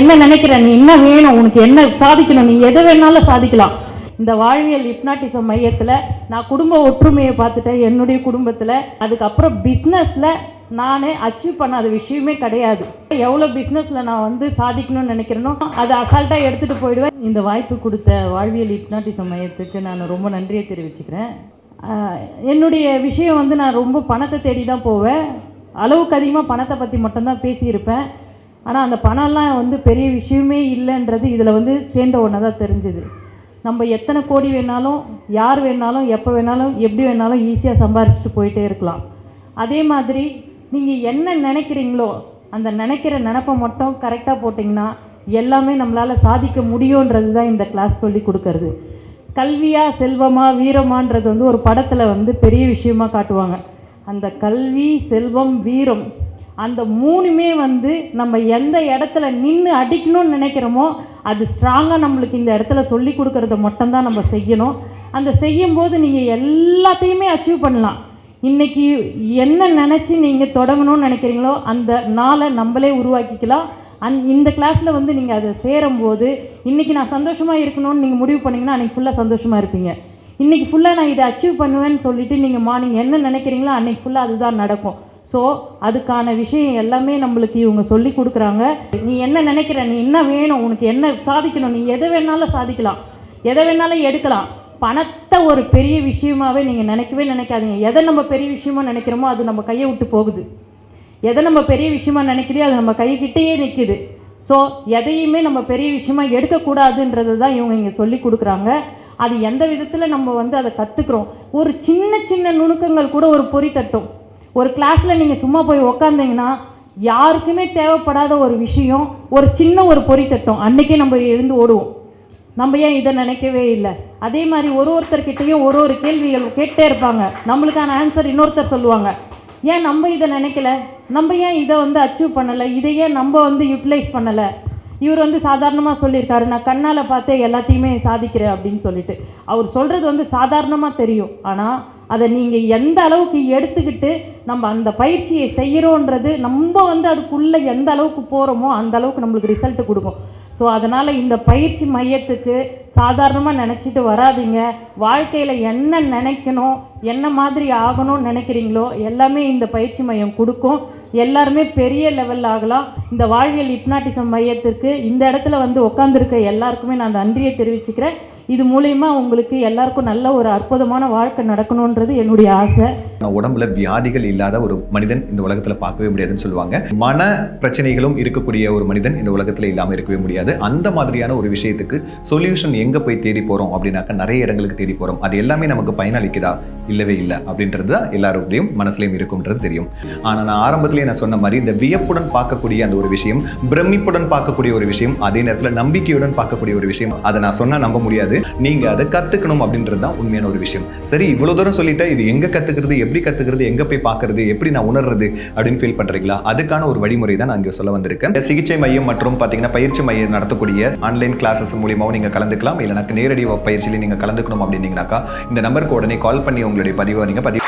என்ன நினைக்கிற நீ என்ன வேணும்? உனக்கு என்ன சாதிக்கணும்? நீ எதை வேணாலும் சாதிக்கலாம். இந்த வாழ்வியல் ஹிப்னாட்டிசம் மையத்தில் நான் குடும்ப ஒற்றுமையை பார்த்துட்டேன். என்னுடைய குடும்பத்தில். அதுக்கப்புறம் பிஸ்னஸில் நானே அச்சீவ் பண்ணாத விஷயமே கிடையாது. எவ்வளோ பிஸ்னஸில் நான் வந்து சாதிக்கணும்னு நினைக்கிறேனோ அதை அசால்ட்டாக எடுத்துகிட்டு போயிடுவேன். இந்த வாய்ப்பு கொடுத்த வாழ்வியல் ஹிப்னாட்டிசம் மையத்துக்கு நான் ரொம்ப நன்றியை தெரிவிச்சுக்கிறேன். என்னுடைய விஷயம் வந்து நான் ரொம்ப பணத்தை தேடி தான் போவேன். அளவுக்கு அதிகமாக பணத்தை பற்றி மட்டும்தான் பேசியிருப்பேன். ஆனால் அந்த பணம்லாம் வந்து பெரிய விஷயமே இல்லைன்றது இதில் வந்து சேர்ந்த ஒன்றை தான் தெரிஞ்சுது. நம்ம எத்தனை கோடி வேணாலும் யார் வேணாலும் எப்போ வேணாலும் எப்படி வேணாலும் ஈஸியாக சம்பாரிச்சிட்டு போயிட்டே இருக்கலாம். அதே மாதிரி நீங்கள் என்ன நினைக்கிறீங்களோ அந்த நினைக்கிற நினப்பை மட்டும் கரெக்டாக போட்டிங்கன்னா எல்லாமே நம்மளால் சாதிக்க முடியுன்றது தான் இந்த கிளாஸ் சொல்லி கொடுக்கறது. கல்வியாக செல்வமா வீரமான்றது வந்து ஒரு படத்தில் வந்து பெரிய விஷயமா காட்டுவாங்க. அந்த கல்வி செல்வம் வீரம் அந்த மூணுமே வந்து நம்ம எந்த இடத்துல நின்று அடிக்கணும்னு நினைக்கிறோமோ அது ஸ்ட்ராங்காக நம்மளுக்கு இந்த இடத்துல சொல்லி கொடுக்கறத மட்டும்தான் நம்ம செய்யணும். அந்த செய்யும்போது நீங்கள் எல்லாத்தையுமே அச்சீவ் பண்ணலாம். இன்றைக்கி என்ன நினச்சி நீங்கள் தொடங்கணும்னு நினைக்கிறீங்களோ அந்த நாளை நம்மளே உருவாக்கிக்கலாம். அந் இந்த கிளாஸில் வந்து நீங்கள் அதை சேரும்போது இன்றைக்கி நான் சந்தோஷமாக இருக்கணும்னு நீங்கள் முடிவு பண்ணிங்கன்னா அன்றைக்கி ஃபுல்லாக சந்தோஷமாக இருப்பீங்க. இன்றைக்கி ஃபுல்லாக நான் இதை அச்சீவ் பண்ணுவேன்னு சொல்லிவிட்டு நீங்கள் மார்னிங் என்ன நினைக்கிறீங்களோ அன்றைக்கி ஃபுல்லாக அதுதான் நடக்கும். ஸோ அதுக்கான விஷயம் எல்லாமே நம்மளுக்கு இவங்க சொல்லி கொடுக்குறாங்க. நீ என்ன நினைக்கிற? நீ என்ன வேணும்? உனக்கு என்ன சாதிக்கணும்? நீ எதை வேணாலும் சாதிக்கலாம். எதை வேணாலும் எடுக்கலாம். பணத்தை ஒரு பெரிய விஷயமாவே நீங்கள் நினைக்கவே நினைக்காதீங்க. எதை நம்ம பெரிய விஷயமா நினைக்கிறோமோ அது நம்ம கையை விட்டு போகுது. எதை நம்ம பெரிய விஷயமா நினைக்கிறியோ அது நம்ம கைக்கிட்டேயே நிற்கிது ஸோ எதையுமே நம்ம பெரிய விஷயமா எடுக்கக்கூடாதுன்றது தான் இவங்க இங்கே சொல்லி கொடுக்குறாங்க. அது எந்த விதத்தில் நம்ம வந்து அதை கற்றுக்குறோம் ஒரு சின்ன சின்ன நுணுக்கங்கள் கூட ஒரு பொறி தட்டும். ஒரு கிளாஸில் நீங்கள் சும்மா போய் உக்காந்தீங்கன்னா யாருக்குமே தேவைப்படாத ஒரு விஷயம் ஒரு சின்ன ஒரு பொறி அன்றைக்கே நம்ம எழுந்து ஓடுவோம். நம்ம ஏன் இதை நினைக்கவே இல்லை? அதே மாதிரி ஒரு ஒருத்தர்கிட்டையும் ஒரு ஒரு கேள்விகள் கேட்டே இருப்பாங்க. நம்மளுக்கான ஆன்சர் இன்னொருத்தர் சொல்லுவாங்க. ஏன் நம்ம இதை நினைக்கல? நம்ம ஏன் இதை வந்து அச்சீவ் பண்ணலை? இதை ஏன் நம்ம வந்து யூட்டிலைஸ் பண்ணலை? இவர் வந்து சாதாரணமாக சொல்லியிருக்காரு நான் கண்ணால் பார்த்தே எல்லாத்தையுமே சாதிக்கிறேன் அப்படின்னு சொல்லிட்டு. அவர் சொல்கிறது வந்து சாதாரணமாக தெரியும். ஆனால் அதை நீங்கள் எந்த அளவுக்கு எடுத்துக்கிட்டு நம்ம அந்த பயிற்சியை செய்கிறோன்றது நம்ம வந்து அதுக்குள்ளே எந்த அளவுக்கு போகிறோமோ அந்த அளவுக்கு நம்மளுக்கு ரிசல்ட் கொடுக்கும். ஸோ அதனால் இந்த பயிற்சி மையத்துக்கு சாதாரணமாக நினச்சிட்டு வராதீங்க. வாழ்க்கையில் என்ன நினைக்கணும் என்ன மாதிரி ஆகணும்னு நினைக்கிறீங்களோ எல்லாமே இந்த பயிற்சி மையம் கொடுக்கும். எல்லாருமே பெரிய லெவலில் ஆகலாம். இந்த வாழ்வியல் இப்னாட்டிசம் மையத்திற்கு இந்த இடத்துல வந்து உட்காந்துருக்க எல்லாருக்குமே நான் நன்றியை தெரிவிச்சுக்கிறேன். இது மூலயமா உங்களுக்கு எல்லாருக்கும் நல்ல ஒரு அற்புதமான வாழ்க்கை நடக்கணுன்றது என்னுடைய ஆசை. உடம்புல வியாதிகள் இல்லாத ஒரு மனிதன் இந்த உலகத்துல பார்க்கவே முடியாதுன்னு சொல்லுவாங்க. மன பிரச்சனைகளும் இருக்கக்கூடிய ஒரு மனிதன் இந்த உலகத்துல இல்லாம இருக்கவே முடியாது. அந்த மாதிரியான ஒரு விஷயத்துக்கு சொல்யூஷன் எங்க போய் தேடி போறோம் அப்படின்னாக்கா நிறைய இடங்களுக்கு தேடி போறோம். அது எல்லாமே நமக்கு பயனளிக்குதா? இல்லவே இல்லை. அப்படின்றது தான் எல்லாருடையும் மனசுலயும் இருக்கும்ன்றது தெரியும். ஆனா நான் ஆரம்பத்திலேயே நான் சொன்ன மாதிரி இந்த வியப்புடன் பார்க்கக்கூடிய அந்த ஒரு விஷயம் பிரமிப்புடன் பார்க்கக்கூடிய ஒரு விஷயம் அதே நேரத்துல நம்பிக்கையுடன் பார்க்கக்கூடிய ஒரு விஷயம் அதை நான் சொன்னா நம்ப முடியாது. நீங்க அதை கத்துக்கணும் அப்படின்றது தான் உண்மையான ஒரு விஷயம். சரி இவ்வளவு தூரம் சொல்லிட்டா இது எங்க கத்துக்கிறது? எப்படி கத்துக்கிறது எங்க போய் பாக்குறது எப்படி நான் உணர்றது அப்படின்னு ஃபீல் பண்றீங்களா? அதுக்கான ஒரு வழிமுறை தான் நான் இங்க சொல்ல வந்திருக்கேன். சிகிச்சை மையம் மற்றும் பாத்தீங்கன்னா பயிற்சி மையம் நடத்தக்கூடிய ஆன்லைன் கிளாஸஸ் மூலியமாகவும் நீங்க கலந்துக்கலாம். இல்லைனா நேரடி பயிற்சியில நீங்க கலந்துக்கணும் அப்படின்னீங்கனாக்கா இந்த நம்பருக்கு உடனே கால் பண்ணி உங்களுடைய பதிவை நீங்க பதிவு